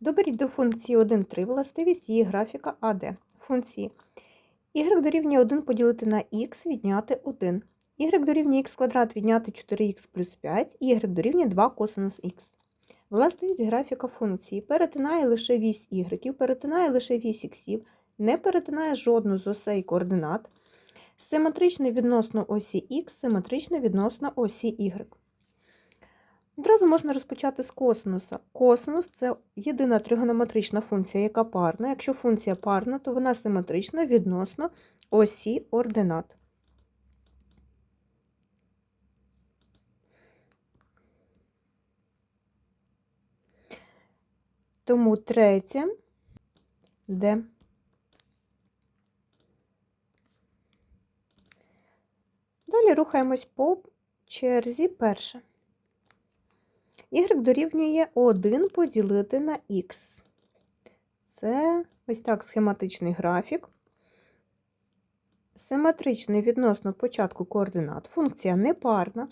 Доберіть до функції 1, 3 властивість її графіка АД. Функції y дорівнює 1 поділити на х, відняти 1. y дорівнює х квадрат відняти 4х плюс 5, y дорівнює 2 косинус х. Властивість графіка функції перетинає лише вісь y, перетинає лише вісь х, не перетинає жодну з осей координат. Симетричне відносно осі х, симетричне відносно осі y. Одразу можна розпочати з косинуса. Косинус це єдина тригонометрична функція, яка парна. Якщо функція парна, то вона симетрична відносно осі ординат. Тому третє Д. Далі рухаємось по черзі перше. Y дорівнює 1 поділити на х. Це ось так схематичний графік. Симетричний відносно початку координат. Функція непарна,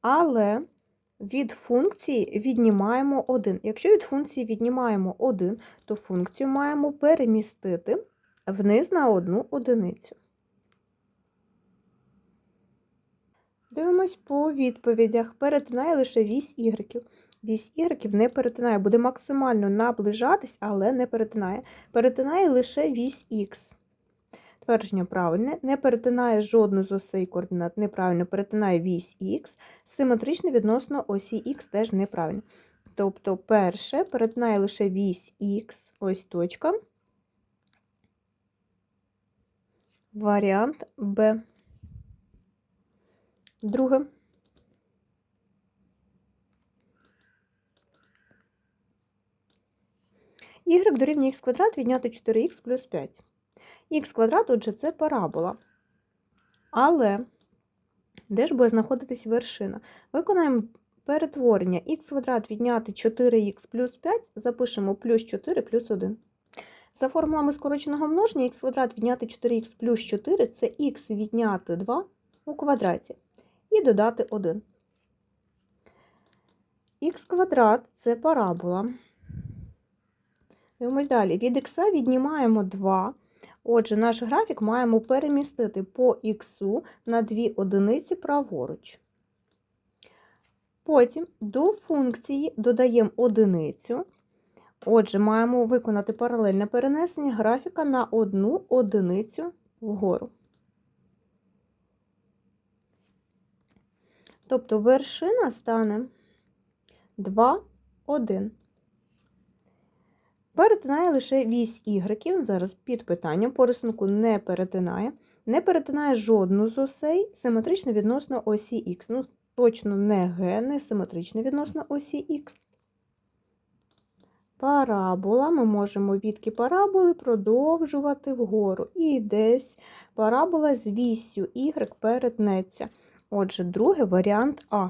але від функції віднімаємо 1. Якщо від функції віднімаємо 1, то функцію маємо перемістити вниз на одну одиницю. Дивимось по відповідях. Перетинає лише вісь ігреків. Вісь ігреків не перетинає, буде максимально наближатись, але не перетинає. Перетинає лише вісь х. Твердження правильне. Не перетинає жодну з осей координат, неправильно перетинає вісь х. Симетрично відносно осі х теж неправильно. Тобто, перше перетинає лише вісь х, ось точка. Варіант Б. Друге. Y дорівнює х квадрат відняти 4х плюс 5. Х квадрат, отже, це парабола. Але де ж буде знаходитись вершина? Виконаємо перетворення х квадрат відняти 4х плюс 5, запишемо плюс 4 плюс 1. За формулами скороченого множення х квадрат відняти 4х плюс 4 це х відняти 2 у квадраті і додати 1. Х квадрат це парабола. Дивимось далі. Від х віднімаємо 2. Отже, наш графік маємо перемістити по х на 2 одиниці праворуч. Потім до функції додаємо одиницю. Отже, маємо виконати паралельне перенесення графіка на одну одиницю вгору. Тобто вершина стане 2, 1. Перетинає лише вісь ігреків, зараз під питанням, по рисунку не перетинає. Не перетинає жодну з осей, симетрично відносно осі х. Ну, точно не Г, не симетрично відносно осі х. Парабола, ми можемо відки параболи продовжувати вгору. І десь парабола з віссю y перетнеться. Отже, другий варіант А.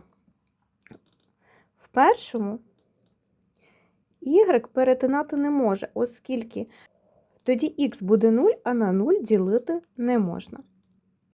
В першому y перетинати не може, оскільки тоді х буде 0, а на 0 ділити не можна.